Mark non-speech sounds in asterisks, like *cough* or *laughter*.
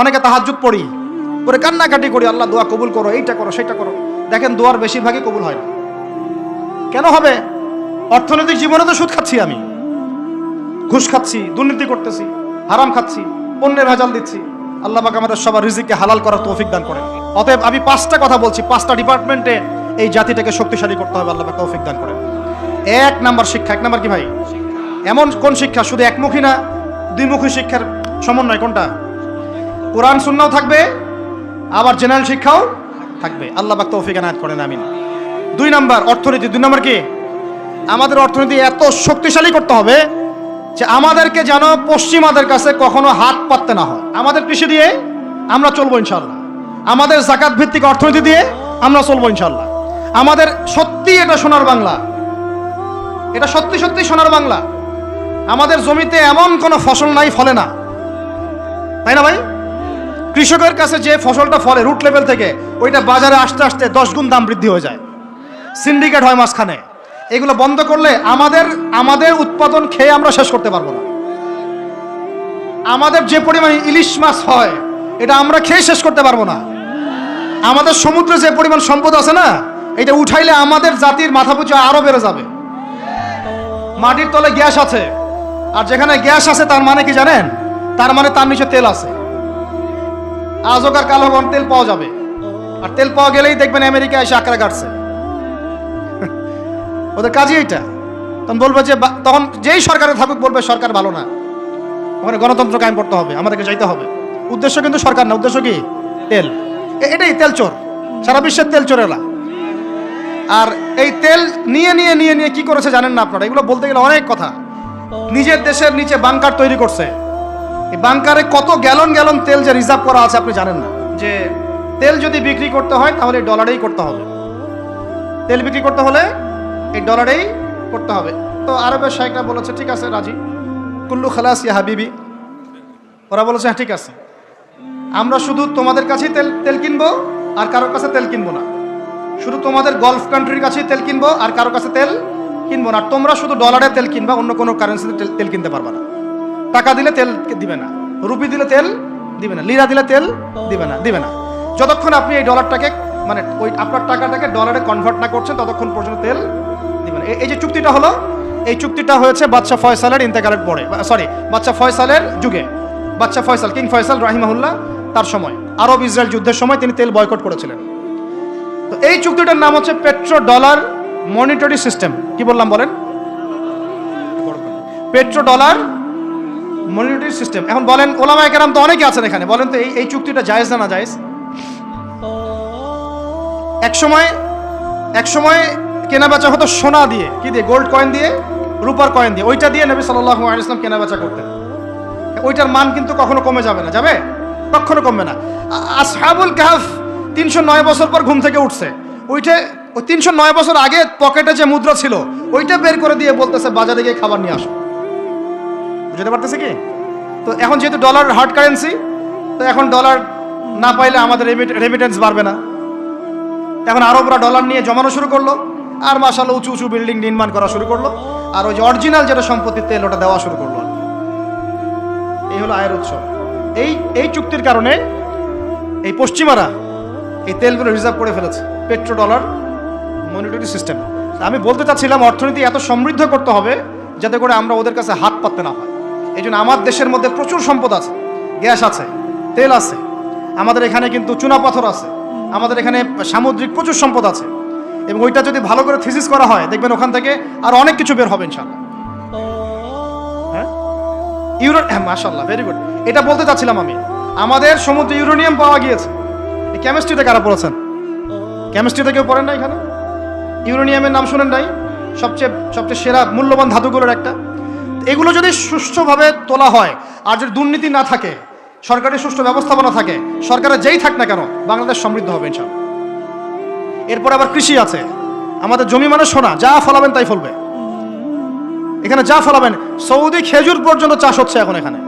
অনেকে তাহাজ্জুদ পড়ি, করে কান্নাকাটি করি, আল্লাহ দোয়া কবুল করো, এইটা করো, সেটা করো। দেখেন দোয়ার বেশিরভাগই কবুল হয় না। কেন হবে? অর্থনৈতিক জীবনে তো সুদ খাচ্ছি আমি। ঘুষ খাচ্ছি, দুর্নীতি করতেছি, হারাম খাচ্ছি, পণ্যের ভেজাল দিচ্ছি। আল্লাহ পাক আমাদের সবার রিজিককে হালাল করার তৌফিক দান করেন। অতএব আমি পাঁচটা কথা বলছি, পাঁচটা ডিপার্টমেন্টে এই জাতিটাকে শক্তিশালী করতে হবে, আল্লাহ পাক তৌফিক দান করেন। এক নাম্বার শিক্ষা, এক নাম্বার কি ভাই? এমন কোন শিক্ষা? শুধু একমুখী না দ্বিমুখী শিক্ষার সমন্বয় কোনটা? কোরআন সুন্নাও থাকবে, আবার জেনারেল শিক্ষাও থাকবে। আল্লাহ পাক তৌফিক এনায়েত করেন, আমিন। দুই নাম্বার, অর্থনীতি। দুই নাম্বার কি? আমাদের অর্থনীতি এত শক্তিশালী করতে হবে যে আমাদেরকে যেন পশ্চিমাদের কাছে কখনো হাত পাততে না হয়। আমাদের কৃষি দিয়ে আমরা চলবো ইনশাল্লাহ আমাদের জাকাত ভিত্তিক অর্থনীতি দিয়ে আমরা চলবো ইনশাল্লাহ আমাদের সত্যি এটা সোনার বাংলা। এটা সত্যি সত্যি সোনার বাংলা। আমাদের জমিতে এমন কোনো ফসল নাই, ফলে না। তাই না ভাই? কৃষকের কাছে যে ফসলটা ফলে রুট লেভেল থেকে, ওইটা বাজারে আসতে আসতে দশ গুণ দাম বৃদ্ধি হয়ে যায়। সিন্ডিকেট হয় মাঝখানে। এগুলো বন্ধ করলে আমাদের আমাদের উৎপাদন খেয়ে আমরা শেষ করতে পারব না। আমাদের যে পরিমাণ ইলিশ মাছ হয়, এটা আমরা খেয়ে শেষ করতে পারব না। আমাদের সমুদ্রে যে পরিমাণ সম্পদ আছে না, এটা উঠাইলে আমাদের জাতির মাথা পুজো আরও বেড়ে যাবে। মাটির তলে গ্যাস আছে, আর যেখানে গ্যাস আছে তার মানে কি জানেন? তার মানে তার নিচে তেল আছে। আজকার কালো বন তেল পাওয়া যাবে। আর তেল পাওয়া গেলেই দেখবেন আমেরিকা এসে আঁকড়া কাটছে। *laughs* ওদের কাজই এটা তখন বলবে যে তখন যেই সরকারে থাকুক বলবে, সরকার ভালো না। ওখানে গণতন্ত্র কায়েম করতে হবে, আমাদেরকে যাইতে হবে। উদ্দেশ্য কিন্তু সরকার না, উদ্দেশ্য কি? তেল। এটাই তেল চোর। সারা বিশ্বের তেল চোরেলা আর এই তেল নিয়ে নিয়ে নিয়ে নিয়ে কি করেছে জানেন না আপনারা? এগুলো বলতে গেলে অনেক কথা। নিজের দেশের নিচে বাংকার তৈরি করছে। এই বাংকারে কত গ্যালন গ্যালন তেল যে রিজার্ভ করা আছে আপনি জানেন না? যে তেল যদি বিক্রি করতে হয়, তাহলে ডলারেই করতে হবে। তেল বিক্রি করতে হলে এই ডলারেই করতে হবে। তো আরবের শাহেকরা বলেছে, ঠিক আছে, রাজি। কুল্লু খালাস ইয়া হাবিবি। ওরা বলেছে হ্যাঁ ঠিক আছে। আমরা শুধু তোমাদের কাছেই তেল তেল কিনবো আর কারোর কাছে তেল কিনবো না। শুধু তোমাদের গলফ কান্ট্রির কাছেই তেল কিনবো আর কারোর কাছে তেল কিনবো না। তোমরা শুধু ডলারে তেল কিনবা, অন্য কোনো কারেন্সিতে তেল তেল কিনতে পারবা না। টাকা দিলে তেল দিবে না, রুপি দিলে তেল দিবে না, লিরা দিলে তেল দিবে না দিবে না। যতক্ষণ আপনি এই ডলারটাকে মানে ওই আপনার টাকাটাকে ডলারে কনভার্ট না করছেন, ততক্ষণ পর্যন্ত তেল দিবে না। এই- যে চুক্তিটা হলো, এই চুক্তিটা হয়েছে বাদশা ফয়সালের ইন্তেকালের পরে সরি বাদশা ফয়সালের যুগে। বাদশা ফয়সাল, কিং ফয়সাল রাহিমাহুল্লাহ তার সময়, আরব ইসরায়েল যুদ্ধের সময় তিনি তেল বয়কট করেছিলেন। তো এই চুক্তিটার নাম হচ্ছে পেট্রো ডলার মনিটরি সিস্টেম কি বললাম বলেন? পেট্রো ডলার মনিটরি সিস্টেম এখন বলেন ওলামা কেরাম তো অনেকে আছেন এখানে। বলেন তো, এই এই চুক্তিটা জায়েজ না না জায়েজ? এক সময় এক সময় কেনা বেচা হতো সোনা দিয়ে। কি দিয়ে? গোল্ড কয়েন দিয়ে, রূপার কয়েন দিয়ে। ওইটা দিয়ে নবী সাল্লাল্লাহু আলাইহি ইসলাম কেনা বেচা করতেন। ওইটার মান কিন্তু কখনো কমে যাবে না। যাবে? কখনো কমবে না। আসহাবুল কাহাফ তিনশো নয় বছর পর ঘুম থেকে উঠছে। ওইটা, ওই তিনশো নয় বছর আগে পকেটে যে মুদ্রা ছিল, ওইটা বের করে দিয়ে বলতেছে, বাজারে গিয়ে খাবার নিয়ে আসো। বুঝতে পারতেছে কি? তো এখন যেহেতু ডলার হার্ড কারেন্সি তো এখন ডলার না পাইলে আমাদের রেমিটেন্স বাড়বে না। এখন আরবরা ডলার নিয়ে জমানো শুরু করল, আর মাসাল উঁচু উঁচু বিল্ডিং নির্মাণ করা শুরু করল, আর ওই যে অরিজিনাল যেটা সম্পত্তির তেল, ওটা দেওয়া শুরু করল। এই হলো আয়ের উৎস। এই এই চুক্তির কারণে এই পশ্চিমারা এই তেলগুলো রিজার্ভ করে ফেলেছে পেট্রো ডলার মনিটরি সিস্টেম আমি বলতে চাচ্ছিলাম, অর্থনীতি এত সমৃদ্ধ করতে হবে, যাতে করে আমরা ওদের কাছে হাত পাততে না হয়। এই জন্য আমার দেশের মধ্যে প্রচুর সম্পদ আছে, গ্যাস আছে, তেল আছে, আমাদের এখানে কিন্তু চুনাপাথর আছে, আমাদের এখানে সামুদ্রিক প্রচুর সম্পদ আছে, এবং ওইটা যদি ভালো করে থিসিস করা হয়, দেখবেন ওখান থেকে আর অনেক কিছু বের হবে ইনশাল্লাহ হ্যাঁ? ইউরো হ্যাঁ মাশাল্লাহ ভেরি গুড এটা বলতে চাচ্ছিলাম আমি, আমাদের সমুদ্রে ইউরেনিয়াম পাওয়া গিয়েছে। এই কেমিস্ট্রিতে কারা পড়েছেন? কেমিস্ট্রিতে কেউ পড়েন না এখানে? ইউরেনিয়ামের নাম শুনেন নাই? সবচেয়ে সবচেয়ে সেরা, মূল্যবান ধাতুগুলোর একটা? এগুলো যদি সুষ্ঠুভাবে তোলা হয় আর যদি দুর্নীতি না থাকে, সরকারের সুষ্ঠু ব্যবস্থাপনা থাকে, সরকারের যেই থাক না কেন, বাংলাদেশ সমৃদ্ধ হবে ইনশাল এরপর আবার কৃষি আছে। আমাদের জমি মানে সোনা, যা ফলাবেন তাই ফলবে। এখানে যা ফলাবেন, সৌদি খেজুর পর্যন্ত চাষ হচ্ছে এখন এখানে।